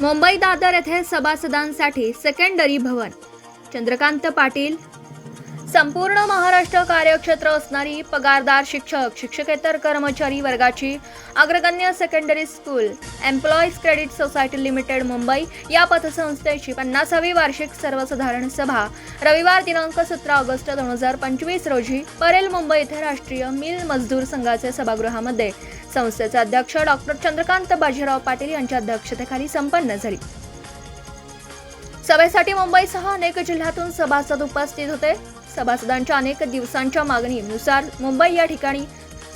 मुंबई दादर येथे सभासदांसाठी सेकंडरी भवन. चंद्रकांत पाटील संपूर्ण महाराष्ट्र कार्यक्षेत्र असणारी पगारदार शिक्षक शिक्षकेतर कर्मचारी वर्गाची अग्रगण्य secondary school employees credit society limited Mumbai या पतसंस्थेची पन्नासावी वार्षिक सर्वसाधारण सभा रविवार दिनांक सतरा ऑगस्ट दोन हजार पंचवीस रोजी परेल मुंबई येथे राष्ट्रीय मिल मजदूर संघाचे सभागृहामध्ये. संस्थेचे अध्यक्ष डॉक्टर चंद्रकांत बाजीराव पाटील यांच्या अध्यक्षतेखाली संपन्न झाली. सभेसाठी मुंबईसह अनेक जिल्ह्यातून सभासद उपस्थित होते. सभासदांच्या अनेक दिवसांच्या मागणीनुसार मुंबई या ठिकाणी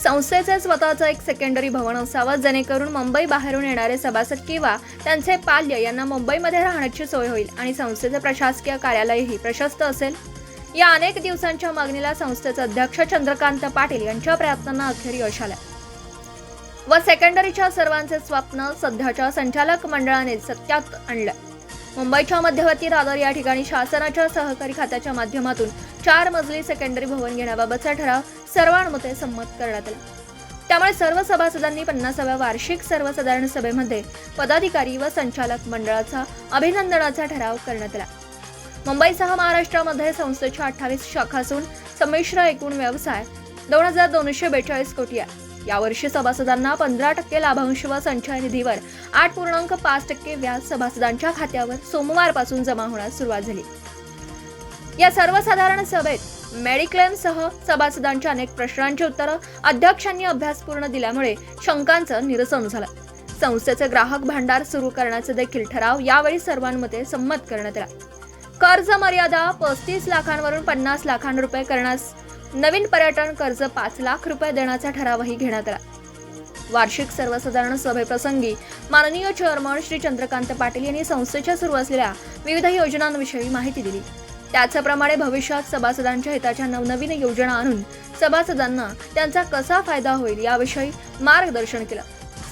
संस्थेचे स्वतःचं एक सेकंडरी भवन असावं जेणेकरून मुंबई बाहेरून येणारे सभासद किंवा त्यांचे पाल्य यांना मुंबईमध्ये राहण्याची सोय होईल आणि संस्थेचे प्रशासकीय कार्यालयही प्रशस्त असेल. या अनेक दिवसांच्या मागणीला संस्थेचे अध्यक्ष चंद्रकांत पाटील यांच्या प्रयत्नांना अखेर यश आलं. व सेकंडरीच्या सर्वांचे स्वप्न सध्याच्या संचालक मंडळाने सत्यात आणलं. मुंबईच्या मध्यवर्ती दादर या ठिकाणी शासनाच्या सहकारी खात्याच्या माध्यमातून चार मजली सेकंडरी भवन घेण्याबाबतचा ठराव सर्वानुमते संमत करण्यात आला. त्यामुळे सर्व सभासदांनी पन्नासाव्या वार्षिक सर्वसाधारण सभेमध्ये पदाधिकारी व संचालक मंडळाचा अभिनंदनाचा ठराव करण्यात आला. मुंबईसह महाराष्ट्रामध्ये संस्थेच्या अठ्ठावीस शाखा असून संमिश्र एकूण व्यवसाय दोन हजार दोनशे बेचाळीस कोटी आहे. यावर्षी सभासदांना पंधरा टक्के लाभांश व संचय निधीवर आठ पूर्णांक पाच टक्के व्याज सभासदांच्या खात्यावर सोमवारपासून जमा होण्यास सुरुवात झाली. या सर्वसाधारण सभेत मेडिक्लेमसह सभासदांच्या अनेक प्रश्नांची उत्तरं अध्यक्षांनी अभ्यासपूर्ण दिल्यामुळे शंकांचं निरसन झालं. संस्थेचे ग्राहक भांडार सुरू करण्याचे देखील ठराव यावेळी सर्वांमध्ये संमत करण्यात आला. कर्ज मर्यादा पस्तीस लाखांवरून पन्नास लाखां रुपये करण्यास नवीन पर्यटन कर्ज पाच लाख रुपये देण्याचा ठरावही घेण्यात आला. वार्षिक सर्वसाधारण सभेप्रसंगी माननीय चेअरमन श्री चंद्रकांत पाटील यांनी संस्थेच्या सुरू असलेल्या विविध योजनांविषयी माहिती दिली. त्याचप्रमाणे भविष्यात सभासदांच्या हिताच्या नवनवीन योजना आणून सभासदांना त्यांचा कसा फायदा होईल याविषयी मार्गदर्शन केलं.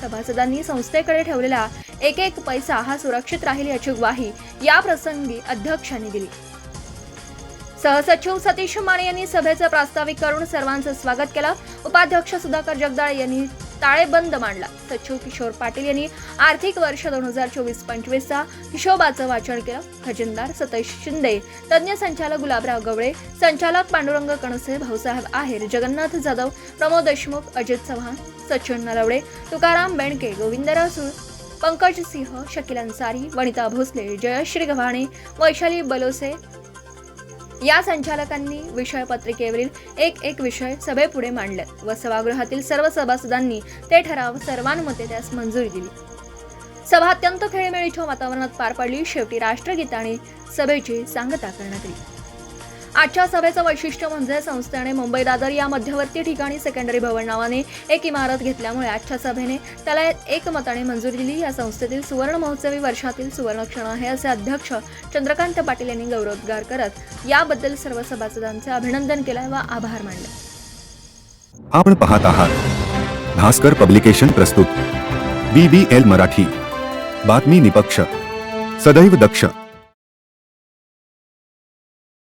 सभासदांनी संस्थेकडे ठेवलेला एक एक पैसा हा सुरक्षित राहील याची ग्वाही या प्रसंगी अध्यक्षांनी दिली. सहसचिव सतीश माने यांनी सभेचं प्रास्ताविक करून सर्वांचं स्वागत केलं. उपाध्यक्ष सुधाकर जगदाळ यांनी ताळेबंद मांडला. सचिव किशोर पाटील यांनी आर्थिक वर्ष दोन हजार चोवीस पंचवीसचा हिशोबाचं वाचन केलं. खजिनदार सतीश शिंदे तज्ज्ञ संचालक गुलाबराव गवळे संचालक पांडुरंग कणसे भाऊसाहेब आहेर जगन्नाथ जाधव प्रमोद देशमुख अजित चव्हाण सचिन नलवडे तुकाराम बेणके गोविंदराव सुळ पंकज सिंह शकील अन्सारी वनिता भोसले जयश्री गव्हाणे वैशाली बलोसे या संचालकांनी विषय पत्रिकेवरील एक एक विषय सभेपुढे मांडले व सभागृहातील सर्व सभासदांनी ते ठराव सर्वांमते त्यास मंजुरी दिली. सभा अत्यंत खेळीमेळीच्या वातावरणात पार पडली. शेवटी राष्ट्रगीताने सभेची सांगता करण्यात आली. आजच्या सभेचं वैशिष्ट्य म्हणजे संस्थेने मुंबई दादर या मध्यवर्ती ठिकाणी सेकंडरी भवन नावाने एक इमारत घेतल्यामुळे आजच्या सभेने त्याला एकमताने मंजुरी दिली. या संस्थेतील सुवर्ण महोत्सवी वर्षातील सुवर्ण क्षण आहे असे अध्यक्ष चंद्रकांत पाटील यांनी गौरवोद्गार करत याबद्दल सर्व सभासदांचे अभिनंदन केलं व आभार मानले. आपण पाहत आहात भास्कर पब्लिकेशन प्रस्तुत. बीबीएल मराठी. बातमी निपक्ष. सदैव दक्ष.